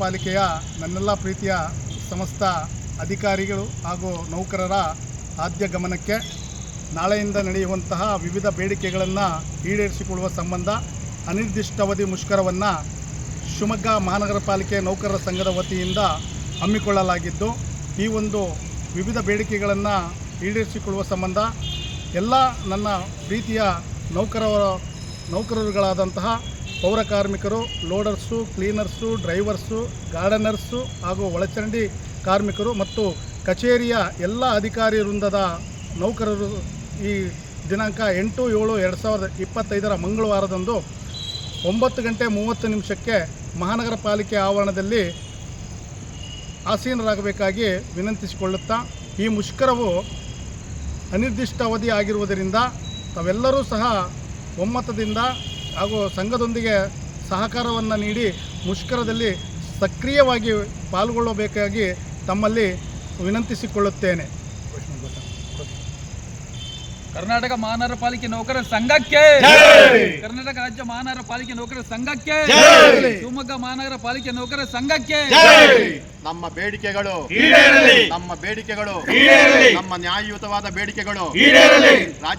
ಪಾಲಿಕೆಯ ನನ್ನೆಲ್ಲ ಪ್ರೀತಿಯ ಸಮಸ್ತ ಅಧಿಕಾರಿಗಳು ಹಾಗೂ ನೌಕರರ ಆದ್ಯ ಗಮನಕ್ಕೆ ನಾಳೆಯಿಂದ ನಡೆಯುವಂತಹ ವಿವಿಧ ಬೇಡಿಕೆಗಳನ್ನು ಈಡೇರಿಸಿಕೊಳ್ಳುವ ಸಂಬಂಧ ಅನಿರ್ದಿಷ್ಟಾವಧಿ ಮುಷ್ಕರವನ್ನು ಶಿವಮೊಗ್ಗ ಮಹಾನಗರ ಪಾಲಿಕೆ ನೌಕರರ ಸಂಘದ ವತಿಯಿಂದ ಹಮ್ಮಿಕೊಳ್ಳಲಾಗಿದ್ದು, ಈ ಒಂದು ವಿವಿಧ ಬೇಡಿಕೆಗಳನ್ನು ಈಡೇರಿಸಿಕೊಳ್ಳುವ ಸಂಬಂಧ ಎಲ್ಲ ನನ್ನ ಪ್ರೀತಿಯ ನೌಕರ ನೌಕರರುಗಳಾದಂತಹ ಪೌರ ಕಾರ್ಮಿಕರು, ಲೋಡರ್ಸು, ಕ್ಲೀನರ್ಸು, ಡ್ರೈವರ್ಸು, ಗಾರ್ಡನರ್ಸು ಹಾಗೂ ಒಳಚರಂಡಿ ಕಾರ್ಮಿಕರು ಮತ್ತು ಕಚೇರಿಯ ಎಲ್ಲ ಅಧಿಕಾರಿ ವೃಂದದ ನೌಕರರು ಈ ದಿನಾಂಕ ಎಂಟು ಏಳು ಎರಡು ಸಾವಿರದ ಇಪ್ಪತ್ತೈದರ ಮಂಗಳವಾರದಂದು ಒಂಬತ್ತು ಗಂಟೆ ಮೂವತ್ತು ನಿಮಿಷಕ್ಕೆ ಮಹಾನಗರ ಪಾಲಿಕೆ ಆವರಣದಲ್ಲಿ ಆಸೀನರಾಗಬೇಕಾಗಿ ವಿನಂತಿಸಿಕೊಳ್ಳುತ್ತಾ ಈ ಮುಷ್ಕರವು ಅನಿರ್ದಿಷ್ಟ ಅವಧಿ ಆಗಿರುವುದರಿಂದ ತಾವೆಲ್ಲರೂ ಸಹ ಒಮ್ಮತದಿಂದ ಹಾಗೂ ಸಂಘದೊಂದಿಗೆ ಸಹಕಾರವನ್ನು ನೀಡಿ ಮುಷ್ಕರದಲ್ಲಿ ಸಕ್ರಿಯವಾಗಿ ಪಾಲ್ಗೊಳ್ಳಬೇಕಾಗಿ ತಮ್ಮಲ್ಲಿ ವಿನಂತಿಸಿಕೊಳ್ಳುತ್ತೇನೆ. ಕರ್ನಾಟಕ ಮಹಾನಗರ ಪಾಲಿಕೆ ನೌಕರರ ಸಂಘಕ್ಕೆ ಕರ್ನಾಟಕ ರಾಜ್ಯ ಮಹಾನಗರ ಪಾಲಿಕೆ ನೌಕರರ ಸಂಘಕ್ಕೆ ಶಿವಮೊಗ್ಗ ಮಹಾನಗರ ಪಾಲಿಕೆ ನೌಕರರ ಸಂಘಕ್ಕೆ ನಮ್ಮ ಬೇಡಿಕೆಗಳು ನಮ್ಮ ಬೇಡಿಕೆಗಳು ನಮ್ಮ ನ್ಯಾಯಯುತವಾದ ಬೇಡಿಕೆಗಳು ರಾಜ್ಯ